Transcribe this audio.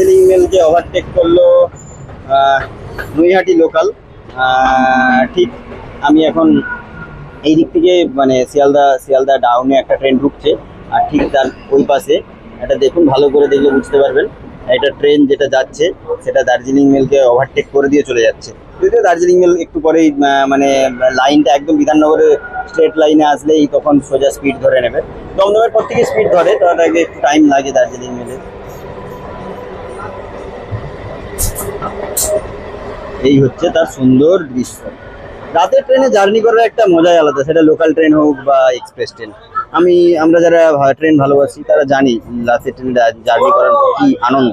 দার্জিলিংকে overtake করল Naihati local ঠিক আমি এখন এই দিক থেকে মানে শিয়ালদা শিয়ালদা ডাউনে একটা ট্রেন ঢুকছে, আর ঠিক তার ওই পাশে এটা দেখুন, ভালো করে দেখলে বুঝতে পারবেন, এটা ট্রেন যেটা যাচ্ছে, সেটা দার্জিলিং মেলকে ওভারটেক করে দিয়ে চলে যাচ্ছে। যদিও দার্জিলিং মেল একটু পরেই মানে লাইনটা একদম বিধাননগরে স্ট্রেট লাইনে আসলেই তখন সোজা স্পিড ধরে নেবে। দমদমের পর থেকে স্পিড ধরে, তার আগে একটু টাইম লাগে দার্জিলিং মেলে এই হচ্ছে তার সুন্দর দৃশ্য। রাতের ট্রেনে জার্নি করার একটা মজাই আলাদা, সেটা লোকাল ট্রেন হোক বা এক্সপ্রেস ট্রেন আমি, আমরা যারা ট্রেন ভালোবাসি, তারা জানি রাতের ট্রেনে জার্নি করার কি আনন্দ।